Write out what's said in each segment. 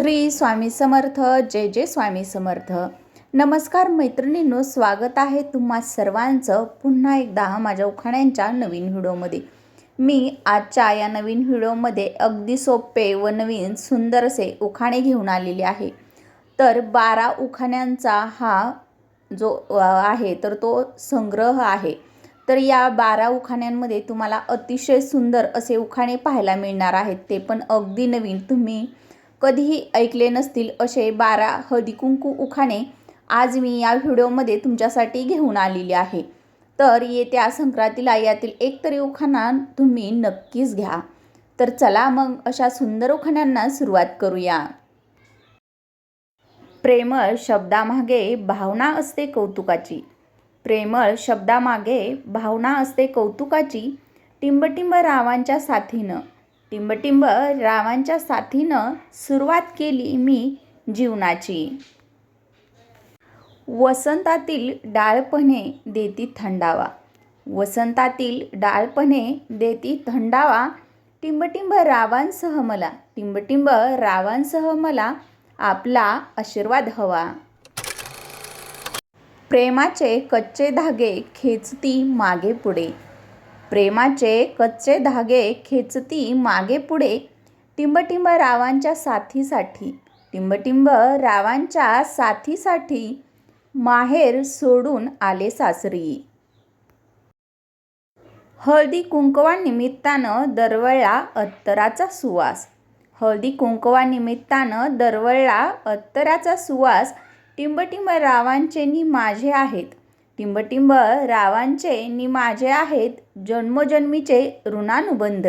श्री स्वामी समर्थ जय जय स्वामी समर्थ. नमस्कार मैत्रिणींनो स्वागत आहे तुम्हा सर्वांचं पुन्हा एकदा माझ्या उखाण्यांच्या नवीन व्हिडिओमध्ये. मी आजच्या या नवीन व्हिडिओमध्ये अगदी सोपे व नवीन सुंदर असे उखाणे घेऊन आलेले आहे. तर बारा उखाण्यांचा हा जो आहे तर तो संग्रह आहे. तर या बारा उखाण्यांमध्ये तुम्हाला अतिशय सुंदर असे उखाणे पाहायला मिळणार आहेत. ते पण अगदी नवीन. तुम्ही कधीही ऐकले नसतील असे बारा हळदी कुंकू उखाणे आज मी या व्हिडिओमध्ये तुमच्यासाठी घेऊन आलेली आहे. तर येत्या संक्रांतीला यातील एक तरी उखाणा तुम्ही नक्कीच घ्या. तर चला मग अशा सुंदर उखाण्यांना सुरुवात करूया. प्रेमळ शब्दामागे भावना असते कौतुकाची. प्रेमळ शब्दामागे भावना असते कौतुकाची. टिंबटिंब रावांच्या साथीनं टिंबटिंब रावांच्या साथीनं सुरुवात केली मी जीवनाची. वसंतातील डाळपणे देती थंडावा. वसंतातील डाळपणे देती थंडावा टिंबटिंब रावांसह मला टिंबटिंब रावांसह मला आपला आशीर्वाद हवा. प्रेमाचे कच्चे धागे खेचती मागे पुढे. प्रेमाचे कच्चे धागे खेचती मागे पुढे टिंबटिंब रावांच्या साथीसाठी. टिंबटिंब रावांच्या साथीसाठी माहेर सोडून आले सासरी. हळदी कुंकवा निमित्तानं दरवळला अत्तराचा सुवास. हळदी कुंकवा निमित्तानं दरवळला अत्तराचा सुवास. टिंबटिंब रावांचे नि माझे आहेत. टिंबटिंब रावांचे नि माझे आहेत जन्मोजन्मीचे ऋणानुबंध.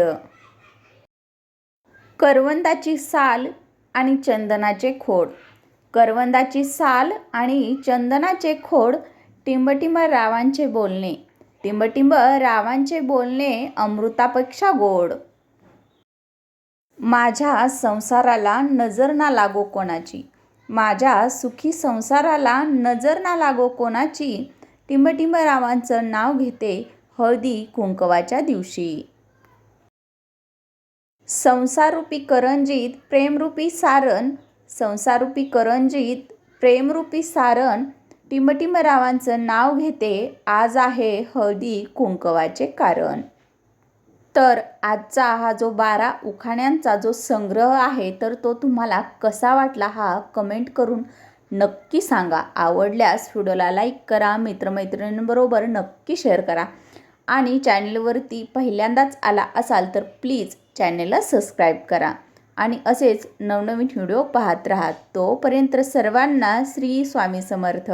करवंदाची साल आणि चंदनाचे खोड. करवंदाची साल आणि चंदनाचे खोड टिंबटिंब रावांचे बोलणे. टिंबटिंब रावांचे बोलणे अमृतापेक्षा गोड. माझ्या संसाराला नजर ना लागो कोणाची. माझ्या सुखी संसाराला नजर ना लागो कोणाची. टिंबटिंबरावांचं नाव घेते हळदी कुंकवाच्या दिवशी. संसारूपी करंजीत प्रेमरूपी सारण संसारूपी करंजीत प्रेमरूपी सारण टिंबटिंबरावांचं नाव घेते आज आहे हळदी कुंकवाचे कारण. तर आजचा हा जो बारा उखाण्यांचा जो संग्रह आहे तर तो तुम्हाला कसा वाटला हा कमेंट करून नक्की सांगा. आवडल्यास व्हिडिओला लाईक करा मित्रमैत्रिणींबरोबर नक्की शेअर करा. आणि चॅनलवरती पहिल्यांदाच आला असाल तर प्लीज चॅनलला सबस्क्राईब करा. आणि असेच नवनवीन व्हिडिओ पाहत राहा. तोपर्यंत सर्वांना श्री स्वामी समर्थ.